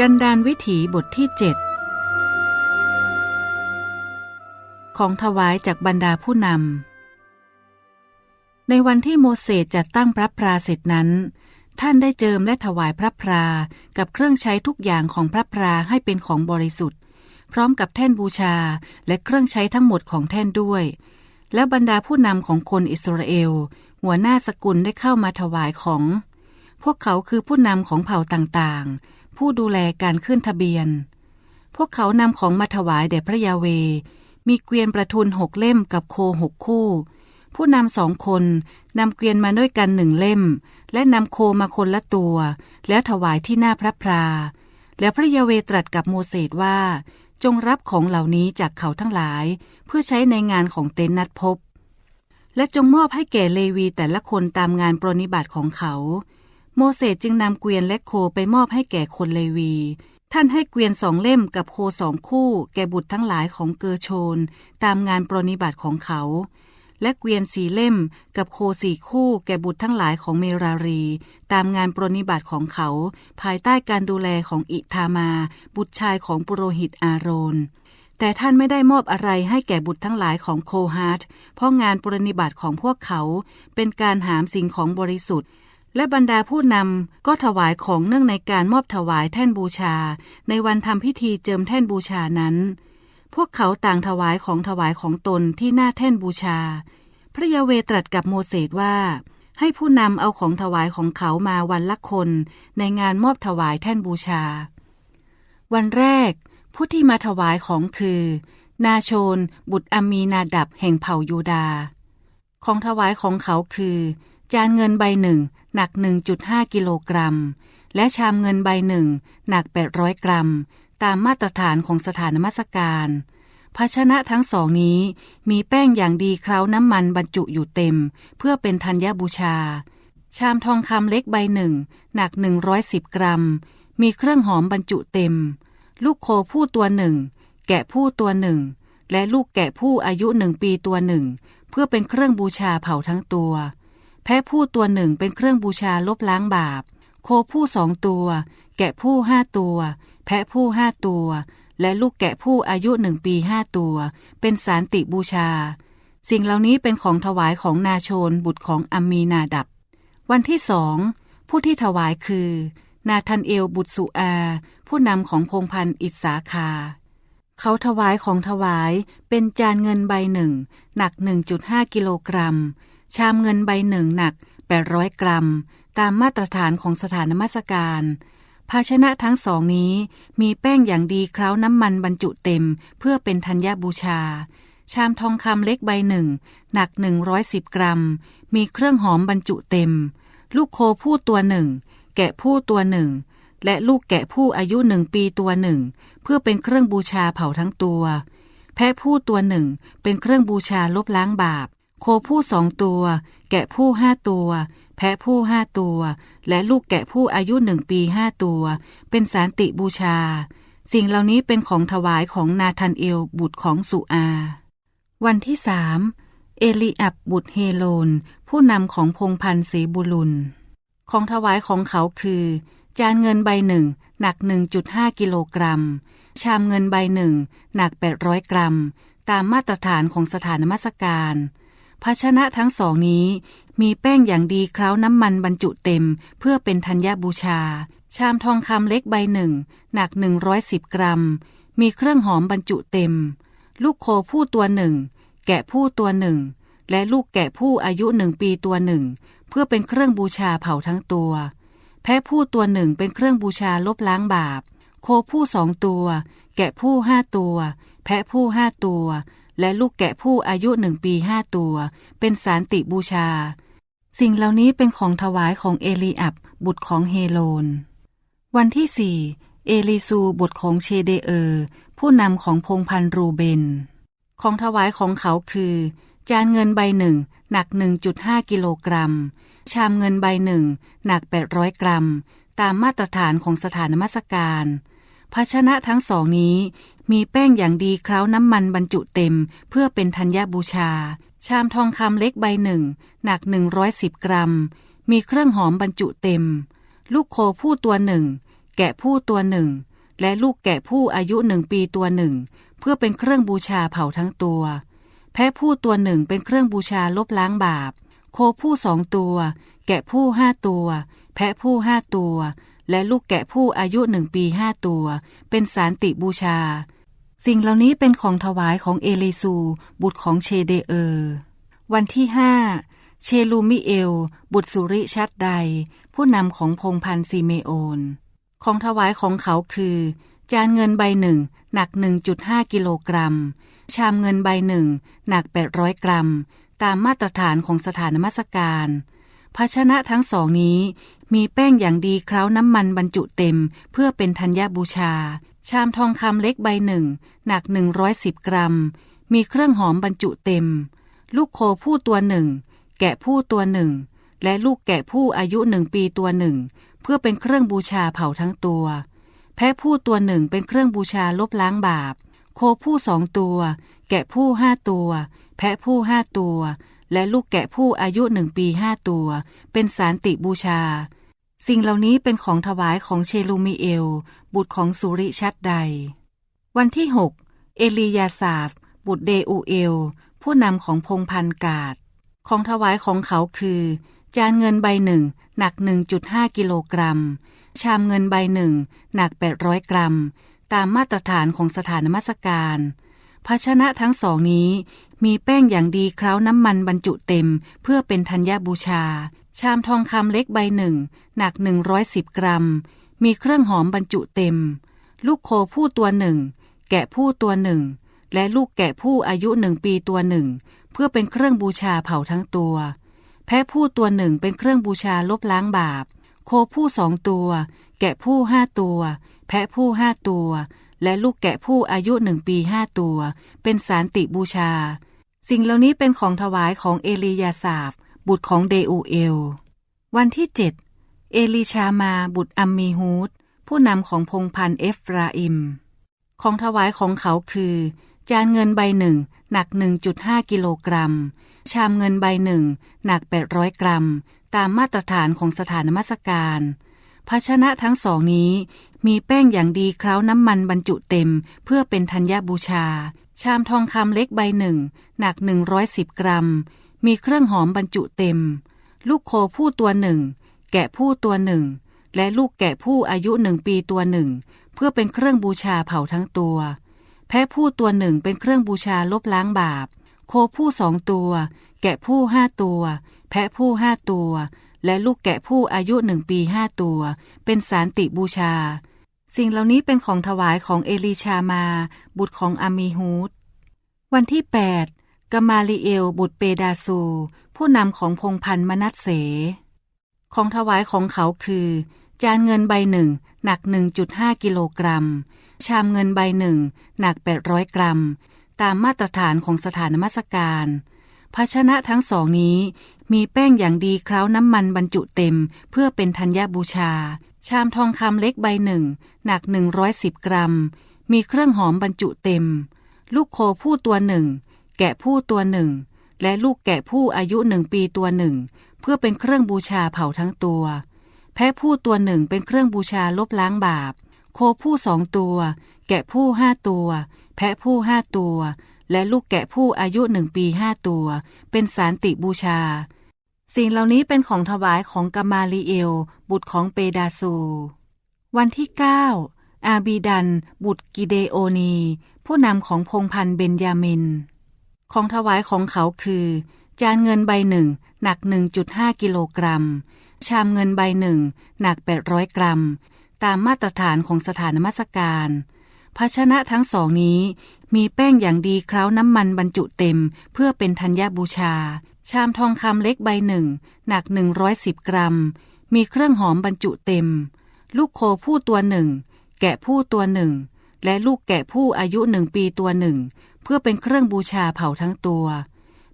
กันดานวิถีบทที่เจ็ดของถวายจากบรรดาผู้นำ ในวันที่โมเสสจัดตั้งพระพราเสร็จนั้น ท่านได้เจิมและถวายพระพรากับเครื่องใช้ทุกอย่างของพระพราให้เป็นของบริสุทธิ์ พร้อมกับแท่นบูชาและเครื่องใช้ทั้งหมดของแท่นด้วย และบรรดาผู้นำของคนอิสราเอล หัวหน้าสกุลได้เข้ามาถวายของ พวกเขาคือผู้นำของเผ่าต่างๆ ผู้ดูแลการขึ้นทะเบียน พวกเขานำของมาถวายแด่พระยาเว มีเกวียนประทุนหกเล่มกับโคหกคู่ ผู้นำสองคนนำเกวียนมาด้วยกันหนึ่งเล่ม และนำโคมาคนละตัว แล้วถวายที่หน้าพระพรา แล้วพระยาเวตรัสกับโมเสสว่า จงรับของเหล่านี้จากเขาทั้งหลาย เพื่อใช้ในงานของเต็นท์นัดพบและจงมอบให้แก่เลวีแต่ละคนตามงานปรนิบัติของเขา โมเสสจึงนำเกวียนและโคไปมอบให้แก่คนเลวี ท่านให้เกวียนสองเล่มกับโคสองคู่ แก่บุตรทั้งหลายของเกอร์โชน ตามงานปรนนิบัติของเขา และเกวียนสีเล่มกับโคสี่คู่ แก่บุตรทั้งหลายของเมรารี ตามงานปรนนิบัติของเขา ภายใต้การดูแลของอิธามา บุตรชายของปุโรหิตอาโรนแต่ท่านไม่ได้มอบอะไรให้แก่บุตรทั้งหลายของโคฮาร์ทเพราะงานปรนนิบัติของพวกเขาเป็นการหามสิ่งของบริสุทธิ์ และบรรดาผู้นำก็ถวายของเนื่องในการมอบถวายแท่นบูชา ในวันทำพิธีเจิมแท่นบูชานั้น พวกเขาต่างถวายของถวายของตนที่หน้าแท่นบูชา พระยาเวตรัสกับโมเสสว่า ให้ผู้นำเอาของถวายของเขามาวันละคน ในงานมอบถวายแท่นบูชา วันแรก ผู้ที่มาถวายของคือ นาโชน บุตรอามีนาดับแห่งเผ่ายูดา ของถวายของเขาคือ จานเงินใบหนึ่ง หนัก 1.5 กิโลกรัม และชามเงินใบหนึ่งหนัก 800 กรัม ตามมาตรฐานของสถานมัสการ ภาชนะทั้งสองนี้มีแป้งอย่างดีเคล้าน้ำมันบรรจุอยู่เต็ม เพื่อเป็นธัญบูชา ชามทองคำเล็กใบหนึ่งหนัก 110 กรัม มีเครื่องหอมบรรจุเต็ม ลูกโคผู้ตัวหนึ่ง แกะผู้ตัวหนึ่ง และลูกแกะผู้อายุหนึ่งปีตัวหนึ่ง เพื่อเป็นเครื่องบูชาเผาทั้งตัว แพะผู้ตัวหนึ่งเป็นเครื่องบูชาลบล้างบาป โคผู้สองตัว แกะผู้ห้าตัว แพะผู้ห้าตัว และลูกแกะผู้อายุหนึ่งปีห้าตัว เป็นสารติบูชา สิ่งเหล่านี้เป็นของถวายของนาโชนบุตรของอัมมีนาดับ วันที่สองผู้ที่ถวายคือ นาทันเอลบุตรสุอา ผู้นำของพงพันธ์อิสาคาเขาถวายของถวายเป็นจานเงินใบหนึ่ง หนัก 1.5 กิโลกรัม ชามเงินใบหนึ่งหนัก 800 กรัม ตามมาตรฐานของสถานมัสการ ภาชนะทั้งสองนี้มีแป้งอย่างดีเคล้าน้ำมันบรรจุเต็มเพื่อเป็นธัญบูชา ชามทองคำเล็กใบหนึ่ง หนัก 110 กรัม มีเครื่องหอมบรรจุเต็ม ลูกโคผู้ตัวหนึ่ง แกะผู้ตัวหนึ่ง และลูกแกะผู้อายุหนึ่งปีตัวหนึ่ง เพื่อเป็นเครื่องบูชาเผาทั้งตัว แพะผู้ตัวหนึ่งเป็นเครื่องบูชาลบล้างบาป โคผู้สองตัว แกะผู้ห้าตัว แพะผู้ห้าตัว และลูกแกะผู้อายุหนึ่งปีห้าตัว เป็นสารติบูชา สิ่งเหล่านี้เป็นของถวายของนาธันเอลบุตรของสุอา วันที่สามเอลีอับบุตรเฮโลน ผู้นำของพงพันธ์เสบุลุน ของถวายของเขาคือ จานเงินใบหนึ่งหนัก 1.5 กิโลกรัม ชามเงินใบหนึ่งหนัก 800 กรัม ตามมาตรฐานของสถานนมัสการ ภาชนะทั้งสองนี้ มีแป้งอย่างดีเคล้าน้ำมันบรรจุเต็มเพื่อเป็นธัญญบูชา ชามทองคำเล็กใบหนึ่ง หนัก 110 กรัม มีเครื่องหอมบรรจุเต็ม ลูกโคผู้ตัวหนึ่ง แกะผู้ตัวหนึ่ง และลูกแกะผู้อายุหนึ่งปีตัวหนึ่ง เพื่อเป็นเครื่องบูชาเผาทั้งตัว แพะผู้ตัวหนึ่งเป็นเครื่องบูชาลบล้างบาป โคผู้สองตัว แกะผู้ห้าตัว แพะผู้ห้าตัว และลูกแกะผู้อายุหนึ่งปีห้าตัว เป็นสารติบูชา สิ่งเหล่านี้เป็นของถวายของเอลีอับบุตรของเฮโลน วันที่สี่เอลีซูบุตรของเชเดเออร์ผู้นำของพงพันรูเบน ของถวายของเขาคือ จานเงินใบหนึ่งหนัก 1.5 กิโลกรัม ชามเงินใบหนึ่งหนัก 800 กรัม ตามมาตรฐานของสถานนมัสการภาชนะทั้งสองนี้ มีแป้งอย่างดีเคล้าน้ำมันบรรจุเต็ม เพื่อเป็นธัญญบูชา ชามทองคำเล็กใบหนึ่ง หนัก 110 กรัม มีเครื่องหอมบรรจุเต็ม ลูกโคผู้ตัวหนึ่ง แกะผู้ตัวหนึ่ง และลูกแกะผู้อายุหนึ่งปีตัวหนึ่ง เพื่อเป็นเครื่องบูชาเผาทั้งตัว แพะผู้ตัวหนึ่งเป็นเครื่องบูชาลบล้างบาป โคผู้สองตัว แกะผู้ห้าตัว แพะผู้ห้าตัว และลูกแกะผู้อายุหนึ่งปีห้าตัว เป็นสารติบูชา สิ่งเหล่านี้เป็นของถวายของเอลิซู บุตรของเชเดเออร์ วันที่ห้าเชลูมิเอล บุตรสุริชัดใด ผู้นำของพงพันซีเมโอน ของถวายของเขาคือ จานเงินใบหนึ่งหนัก 1.5 กิโลกรัม ชามเงินใบหนึ่งหนัก 800 กรัม ตามมาตรฐานของสถานนมัสการ ภาชนะทั้งสองนี้ มีแป้งอย่างดีเคล้าน้ำมันบรรจุเต็ม เพื่อเป็นธัญญบูชา ชามทองคำเล็กใบหนึ่ง หนัก 110 กรัม มีเครื่องหอมบรรจุเต็ม ลูกโคผู้ตัวหนึ่ง แกะผู้ตัวหนึ่ง และลูกแกะผู้อายุหนึ่งปีตัวหนึ่ง เพื่อเป็นเครื่องบูชาเผาทั้งตัว แพะผู้ตัวหนึ่งเป็นเครื่องบูชาลบล้างบาป โคผู้สองตัว แกะผู้ห้าตัว แพะผู้ห้าตัว และลูกแกะผู้อายุหนึ่งปีห้าตัว เป็นสารติบูชา สิ่งเหล่านี้เป็นของถวายของเชลูมิเอล บุตรของสุริชัดใด วันที่หกเอลียาสาฟ บุตรเดอูเอล ผู้นำของพงพันกาดของถวายของเขาคือ จานเงินใบหนึ่งหนัก 1.5 กิโลกรัม ชามเงินใบหนึ่งหนัก 800 กรัม ตามมาตรฐานของสถานมัสการ ภาชนะทั้งสองนี้ มีแป้งอย่างดีเคล้าน้ำมันบรรจุเต็ม เพื่อเป็นธัญญบูชา ชามทองคำเล็กใบหนึ่ง หนัก 110 กรัม มีเครื่องหอมบรรจุเต็ม ลูกโคผู้ตัวหนึ่ง แกะผู้ตัวหนึ่ง และลูกแกะผู้อายุหนึ่งปีตัวหนึ่ง เพื่อเป็นเครื่องบูชาเผาทั้งตัว แพะผู้ตัวหนึ่งเป็นเครื่องบูชาลบล้างบาป โคผู้สองตัว แกะผู้ห้าตัว แพะผู้ห้าตัว และลูกแกะผู้อายุหนึ่งปีห้าตัว เป็นสารติบูชา สิ่งเหล่านี้เป็นของถวายของเอลียาสาฟบุตรของเดอูเอล วันที่เจ็ดเอลีชามาบุตรอัมมีฮูดผู้นำของพงพันเอฟราอิม ของถวายของเขาคือ จานเงินใบหนึ่งหนัก 1.5 กิโลกรัม ชามเงินใบหนึ่งหนัก 800 กรัม ตามมาตรฐานของสถานนมัสการ ภาชนะทั้งสองนี้มีแป้งอย่างดีเคล้าน้ำมันบรรจุเต็มเพื่อเป็นธัญญบูชา ชามทองคำเล็กใบหนึ่ง หนัก 110 กรัม มีเครื่องหอมบรรจุเต็ม ลูกโคผู้ตัวหนึ่ง แกะผู้ตัวหนึ่ง และลูกแกะผู้อายุหนึ่งปีตัวหนึ่ง เพื่อเป็นเครื่องบูชาเผาทั้งตัว แพะผู้ตัวหนึ่งเป็นเครื่องบูชาลบล้างบาป โคผู้สองตัว แกะผู้ห้าตัว แพะผู้ห้าตัว และลูกแกะผู้อายุหนึ่งปีห้าตัว เป็นสารติบูชา สิ่งเหล่านี้เป็นของถวายของเอลีชามา บุตรของอามีฮูดวันที่ 8กามาลิเอล บุตรเปดาซู ผู้นำของพงพันธ์มนัสเส ของถวายของเขาคือ จานเงินใบหนึ่งหนัก 1.5 กิโลกรัม ชามเงินใบหนึ่งหนัก 800 กรัม ตามมาตรฐานของสถานมัสการ ภาชนะทั้งสองนี้มีแป้งอย่างดีเคล้าน้ำมันบรรจุเต็มเพื่อเป็นธัญญบูชา ชามทองคำเล็กใบหนึ่ง หนัก 110 กรัม มีเครื่องหอมบรรจุเต็ม ลูกโคผู้ตัวหนึ่ง แกะผู้ตัวหนึ่ง และลูกแกะผู้อายุหนึ่งปีตัวหนึ่ง เพื่อเป็นเครื่องบูชาเผาทั้งตัว แพะผู้ตัวหนึ่งเป็นเครื่องบูชาลบล้างบาป โคผู้สองตัว แกะผู้ห้าตัว แพะผู้ห้าตัว และลูกแกะผู้อายุหนึ่งปีห้าตัว เป็นสารติบูชา สิ่งเหล่านี้เป็นของถวายของกามาลีเอล บุตรของเปดาซู วันที่ 9 อาบีดัน บุตรกิเดโอนี ผู้นำของพงพันเบนยามิน ของถวายของเขาคือ จานเงินใบหนึ่งหนัก 1.5 กิโลกรัม ชามเงินใบหนึ่งหนัก 800 กรัม ตามมาตรฐานของสถานนมัสการ ภาชนะทั้งสองนี้มีแป้งอย่างดีเคล้าน้ำมันบรรจุเต็มเพื่อเป็นธัญญบูชา ชามทองคำเล็กใบหนึ่ง หนัก 110 กรัม มีเครื่องหอมบรรจุเต็ม ลูกโคผู้ตัวหนึ่ง แกะผู้ตัวหนึ่ง และลูกแกะผู้อายุหนึ่งปีตัวหนึ่ง เพื่อเป็นเครื่องบูชาเผาทั้งตัว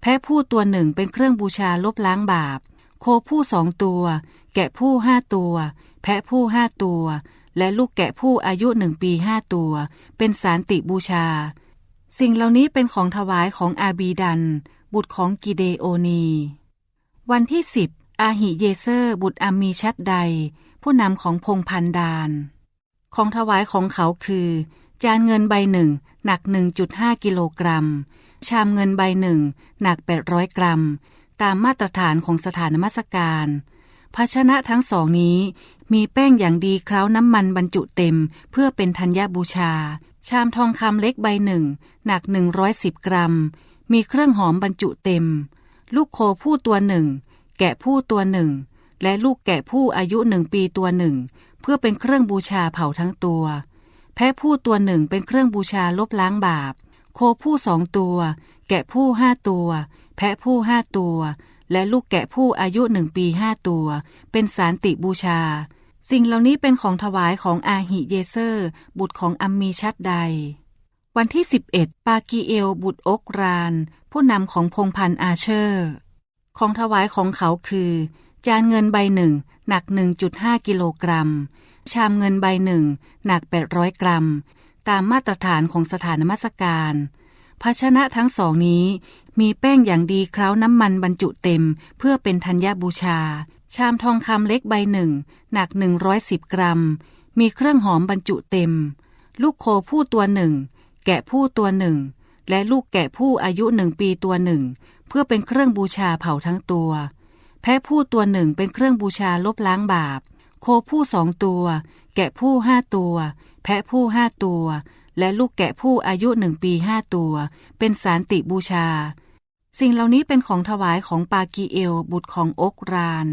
แพะผู้ตัวหนึ่งเป็นเครื่องบูชาลบล้างบาป โคผู้สองตัว แกะผู้ห้าตัว แพะผู้ห้าตัว และลูกแกะผู้อายุหนึ่งปีห้าตัว เป็นสารติบูชา สิ่งเหล่านี้เป็นของถวายของอาบีดัน บุตรของกิเดโอนี วันที่สิบอาหิเยเซอร์ บุตรอามีชัดใด ผู้นำของพงพันดาน ของถวายของเขาคือ จานเงินใบหนึ่งหนัก 1.5 กิโลกรัม ชามเงินใบหนึ่งหนัก 800 กรัม ตามมาตรฐานของสถานมัสการ ภาชนะทั้งสองนี้มีแป้งอย่างดีเคล้าน้ำมันบรรจุเต็มเพื่อเป็นธัญบูชา ชามทองคำเล็กใบหนึ่งหนัก 110 กรัม มีเครื่องหอมบรรจุเต็ม ลูกโคผู้ตัวหนึ่ง แกะผู้ตัวหนึ่ง และลูกแกะผู้อายุหนึ่งปีตัวหนึ่ง เพื่อเป็นเครื่องบูชาเผาทั้งตัว แพะผู้ตัวหนึ่งเป็นเครื่องบูชาลบล้างบาป โคผู้สองตัว แกะผู้ห้าตัว แพะผู้ห้าตัว และลูกแกะผู้อายุหนึ่งปีห้าตัว เป็นสารติบูชา สิ่งเหล่านี้เป็นของถวายของอาหิเยเซอร์ บุตรของอัมมีชัดใด วันที่ 11 ปากีเอล บุตรอกราน ผู้นำของพงพันอาเชอร์ ของถวายของเขาคือ จานเงินใบหนึ่งหนัก 1.5 กิโลกรัม ชามเงินใบหนึ่งหนัก 800 กรัม ตามมาตรฐานของสถานมัสการ ภาชนะทั้งสองนี้มีแป้งอย่างดีเคล้าน้ำมันบรรจุเต็มเพื่อเป็นธัญบูชา ชามทองคำเล็กใบหนึ่งหนัก 110 กรัม มีเครื่องหอมบรรจุเต็ม ลูกโคผู้ตัวหนึ่ง แกะผู้ตัวหนึ่ง และลูกแกะผู้อายุหนึ่งปีตัวหนึ่ง เพื่อเป็นเครื่องบูชาเผาทั้งตัว แพะผู้ตัวหนึ่งเป็นเครื่องบูชาลบล้างบาป โคผู้สองตัว แกะผู้ห้าตัว แพะผู้ห้าตัว และลูกแกะผู้อายุหนึ่งปีห้าตัว เป็นสารติบูชา สิ่งเหล่านี้เป็นของถวายของปากีเอลบุตรของอกราน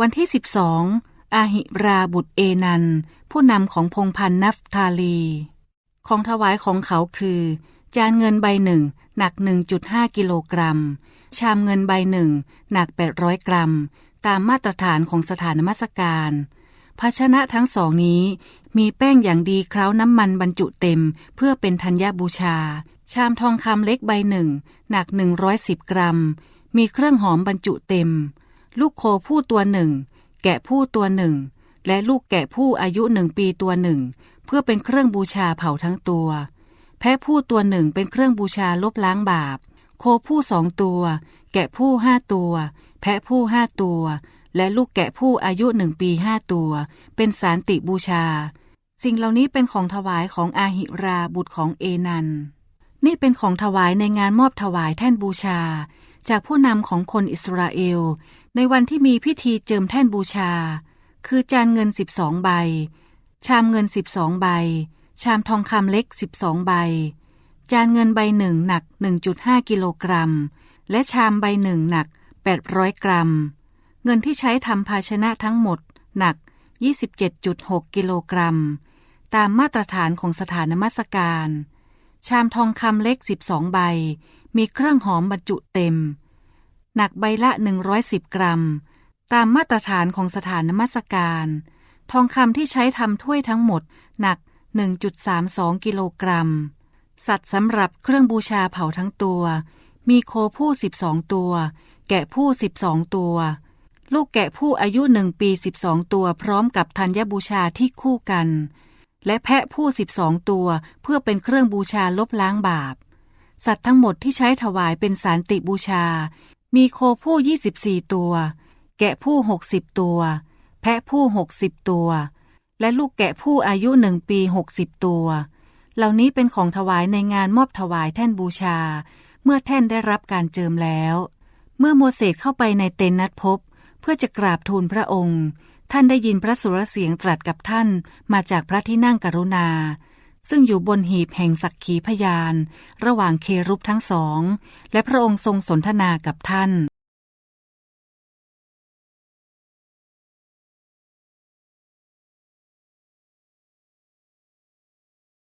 วันที่12องอาหิราบุตรเอนัน ผู้นำของพงพันนัฟทาลี ของถวายของเขาคือ จานเงินใบหนึ่งหนัก 1.5 กิโลกรัม ชามเงินใบหนึ่งหนัก 800 กรัม ตามมาตรฐานของสถานมัสการ ภาชนะทั้งสองนี้ มีแป้งอย่างดีเคล้าน้ำมันบรรจุเต็มเพื่อเป็นธัญบูชา ชามทองคำเล็กใบหนึ่งหนัก 110 กรัม มีเครื่องหอมบรรจุเต็ม ลูกโคผู้ตัวหนึ่ง แกะผู้ตัวหนึ่ง และลูกแกะผู้อายุหนึ่งปีตัวหนึ่ง เพื่อเป็นเครื่องบูชาเผาทั้งตัว แพะผู้ตัวหนึ่งเป็นเครื่องบูชาลบล้างบาป โคผู้สองตัว แกะผู้ห้าตัว แพะผู้ห้าตัว และลูกแกะผู้อายุหนึ่งปีห้าตัว เป็นสารติบูชา สิ่งเหล่านี้เป็นของถวายของอาหิราบุตรของเอนัน นี่เป็นของถวายในงานมอบถวายแท่นบูชา จากผู้นำของคนอิสราเอล ในวันที่มีพิธีเจิมแท่นบูชา คือจานเงิน12ใบ ชามเงิน12ใบ ชามทองคำเล็ก12ใบ จานเงินใบหนึ่งหนัก1.5กิโลกรัม และชามใบหนึ่งหนัก800กรัม เงินที่ใช้ทำภาชนะทั้งหมดหนัก 27.6 กิโลกรัม ตามมาตรฐานของสถานนมัสการ ชามทองคำเล็ก 12 ใบ มีเครื่องหอมบรรจุเต็ม หนักใบละ 110 กรัม ตามมาตรฐานของสถานนมัสการ ทองคำที่ใช้ทำถ้วยทั้งหมดหนัก 1.32 กิโลกรัม สัตว์สำหรับเครื่องบูชาเผาทั้งตัว มีโคผู้ 12 ตัว แกะผู้ 12 ตัว ลูกแกะผู้อายุหนึ่งปี 12 ตัวพร้อมกับธัญบูชาที่คู่กัน และแพะผู้ 12 ตัวเพื่อเป็นเครื่องบูชาลบล้างบาป สัตว์ทั้งหมดที่ใช้ถวายเป็นสารติบูชา มีโคผู้ 24 ตัว แกะผู้ 60 ตัว แพะผู้60ตัว และลูกแกะผู้อายุหนึ่งปี60ตัว เหล่านี้เป็นของถวายในงานมอบถวายแท่นบูชา เมื่อแท่นได้รับการเจิมแล้ว เมื่อโมเสสเข้าไปในเต็นท์นัดพบ เพื่อจะกราบทูลพระองค์ ท่านได้ยินพระสุรเสียงตรัสกับท่านมาจากพระที่นั่งกรุณา ซึ่งอยู่บนหีบแห่งสักขีพยาน ระหว่างเครุบทั้งสอง และพระองค์ทรงสนทนากับท่าน